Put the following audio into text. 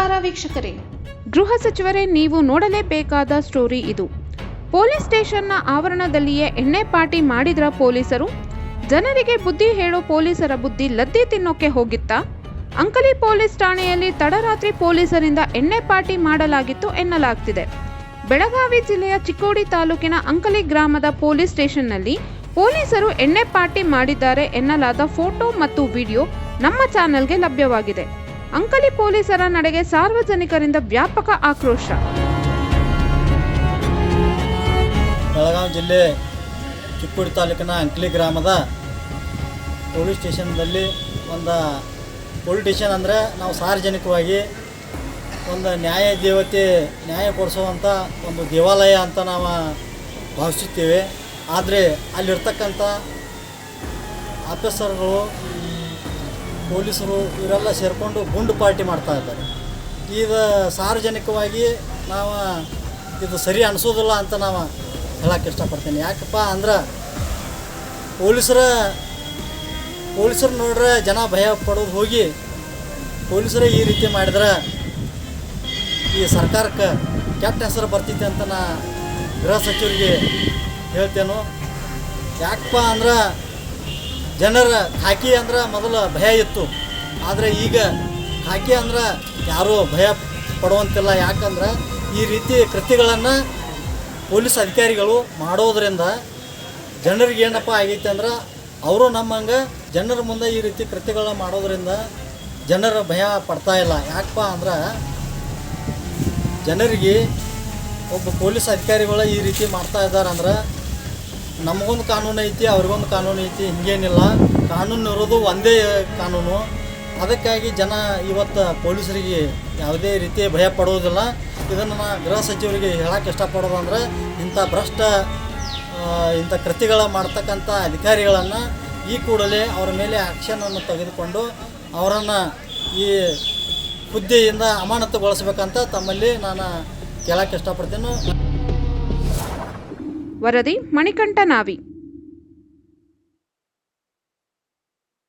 ನಮಸ್ಕಾರ ವೀಕ್ಷಕರೇ. ಗೃಹ ಸಚಿವರೇ, ನೀವು ನೋಡಲೇಬೇಕಾದ ಸ್ಟೋರಿ ಇದು. ಪೊಲೀಸ್ ಸ್ಟೇಷನ್ನ ಆವರಣದಲ್ಲಿಯೇ ಎಣ್ಣೆ ಪಾರ್ಟಿ ಮಾಡಿದ್ರ ಪೊಲೀಸರು? ಜನರಿಗೆ ಬುದ್ಧಿ ಹೇಳೋ ಪೊಲೀಸರ ಬುದ್ಧಿ ಲದ್ದಿ ತಿನ್ನೋಕೆ ಹೋಗಿತ್ತಾ? ಅಂಕಲಿ ಪೊಲೀಸ್ ಠಾಣೆಯಲ್ಲಿ ತಡರಾತ್ರಿ ಪೊಲೀಸರಿಂದ ಎಣ್ಣೆ ಪಾರ್ಟಿ ಮಾಡಲಾಗಿತ್ತು ಎನ್ನಲಾಗ್ತಿದೆ. ಬೆಳಗಾವಿ ಜಿಲ್ಲೆಯ ಚಿಕ್ಕೋಡಿ ತಾಲೂಕಿನ ಅಂಕಲಿ ಗ್ರಾಮದ ಪೊಲೀಸ್ ಸ್ಟೇಷನ್ನಲ್ಲಿ ಪೊಲೀಸರು ಎಣ್ಣೆ ಪಾರ್ಟಿ ಮಾಡಿದ್ದಾರೆ ಎನ್ನಲಾದ ಫೋಟೋ ಮತ್ತು ವಿಡಿಯೋ ನಮ್ಮ ಚಾನೆಲ್ಗೆ ಲಭ್ಯವಾಗಿದೆ. ಅಂಕಲಿ ಪೊಲೀಸರ ನಡೆಗೆ ಸಾರ್ವಜನಿಕರಿಂದ ವ್ಯಾಪಕ ಆಕ್ರೋಶ. ಬೆಳಗಾವಿ ಜಿಲ್ಲೆ ಚಿಕ್ಕೋಡಿ ತಾಲೂಕಿನ ಅಂಕಲಿ ಗ್ರಾಮದ ಪೊಲೀಸ್ ಸ್ಟೇಷನ್ದಲ್ಲಿ ಒಂದು ಪೊಲೀಸ್ ಸ್ಟೇಷನ್ ಅಂದರೆ ನಾವು ಸಾರ್ವಜನಿಕವಾಗಿ ಒಂದು ನ್ಯಾಯ ದೇವತೆ, ನ್ಯಾಯ ಕೊಡಿಸುವಂಥ ಒಂದು ದೇವಾಲಯ ಅಂತ ನಾವು ಭಾವಿಸುತ್ತೇವೆ. ಆದರೆ ಅಲ್ಲಿರ್ತಕ್ಕಂಥ ಆಫೀಸರ್ಗಳು ಪೊಲೀಸರು ಇವರೆಲ್ಲ ಸೇರಿಕೊಂಡು ಗುಂಡು ಪಾರ್ಟಿ ಮಾಡ್ತಾ ಇದ್ದಾರೆ. ಈಗ ಸಾರ್ವಜನಿಕವಾಗಿ ನಾವು ಇದು ಸರಿ ಅನಿಸೋದಿಲ್ಲ ಅಂತ ನಾವು ಹೇಳಕ್ಕೆ ಇಷ್ಟಪಡ್ತೀನಿ. ಯಾಕಪ್ಪ ಅಂದ್ರೆ ಪೊಲೀಸರ, ಪೊಲೀಸರು ನೋಡ್ರೆ ಜನ ಭಯ ಪಡೋದು ಹೋಗಿ ಪೊಲೀಸರೇ ಈ ರೀತಿ ಮಾಡಿದ್ರೆ ಈ ಸರ್ಕಾರಕ್ಕೆ ಕೆಟ್ಟ ಹೆಸರು ಬರ್ತೈತೆ ಅಂತ ನಾ ಗೃಹ ಸಚಿವರಿಗೆ ಹೇಳ್ತೇನು. ಯಾಕಪ್ಪ ಅಂದ್ರೆ ಜನರ ಖಾಕಿ ಅಂದ್ರೆ ಮೊದಲು ಭಯ ಇತ್ತು. ಆದರೆ ಈಗ ಖಾಕಿ ಅಂದ್ರೆ ಯಾರೂ ಭಯ ಪಡುವಂತಿಲ್ಲ. ಯಾಕಂದ್ರೆ ಈ ರೀತಿ ಕೃತಿಗಳನ್ನು ಪೊಲೀಸ್ ಅಧಿಕಾರಿಗಳು ಮಾಡೋದರಿಂದ ಜನರಿಗೆ ಏನಪ್ಪ ಆಗೈತೆ ಅಂದ್ರೆ ಅವರು ನಮ್ಮಂಗೆ ಜನರ ಮುಂದೆ ಈ ರೀತಿ ಕೃತಿಗಳನ್ನ ಮಾಡೋದರಿಂದ ಜನರ ಭಯ ಪಡ್ತಾ ಇಲ್ಲ. ಯಾಕಪ್ಪ ಅಂದ್ರೆ ಜನರಿಗೆ ಒಬ್ಬ ಪೊಲೀಸ್ ಅಧಿಕಾರಿಗಳು ಈ ರೀತಿ ಮಾಡ್ತಾ ಇದ್ದಾರೆ ಅಂದ್ರೆ ನಮಗೊಂದು ಕಾನೂನು ಐತಿ, ಅವ್ರಿಗೊಂದು ಕಾನೂನು ಐತಿ, ಹಿಂಗೇನಿಲ್ಲ. ಕಾನೂನು ಇರೋದು ಒಂದೇ ಕಾನೂನು. ಅದಕ್ಕಾಗಿ ಜನ ಇವತ್ತು ಪೊಲೀಸರಿಗೆ ಯಾವುದೇ ರೀತಿ ಭಯ ಪಡುವುದಿಲ್ಲ ಇದನ್ನು ನಾ ಗೃಹ ಸಚಿವರಿಗೆ ಹೇಳಕ್ಕೆ ಇಷ್ಟಪಡೋದು ಅಂದ್ರೆ, ಇಂಥ ಭ್ರಷ್ಟ ಇಂಥ ಕೃತಿಗಳ ಮಾಡ್ತಕ್ಕಂಥ ಅಧಿಕಾರಿಗಳನ್ನು ಈ ಕೂಡಲೇ ಅವರ ಮೇಲೆ ಆ್ಯಕ್ಷನನ್ನು ತೆಗೆದುಕೊಂಡು ಅವರನ್ನು ಈ ಹುದ್ದೆಯಿಂದ ಅಮಾನತುಗೊಳಿಸ್ಬೇಕಂತ ತಮ್ಮಲ್ಲಿ ನಾನು ಕೇಳಕ್ಕೆ ಇಷ್ಟಪಡ್ತೇನೆ. ವರದಿ ಮಣಿಕಂಠ ನಾವಿ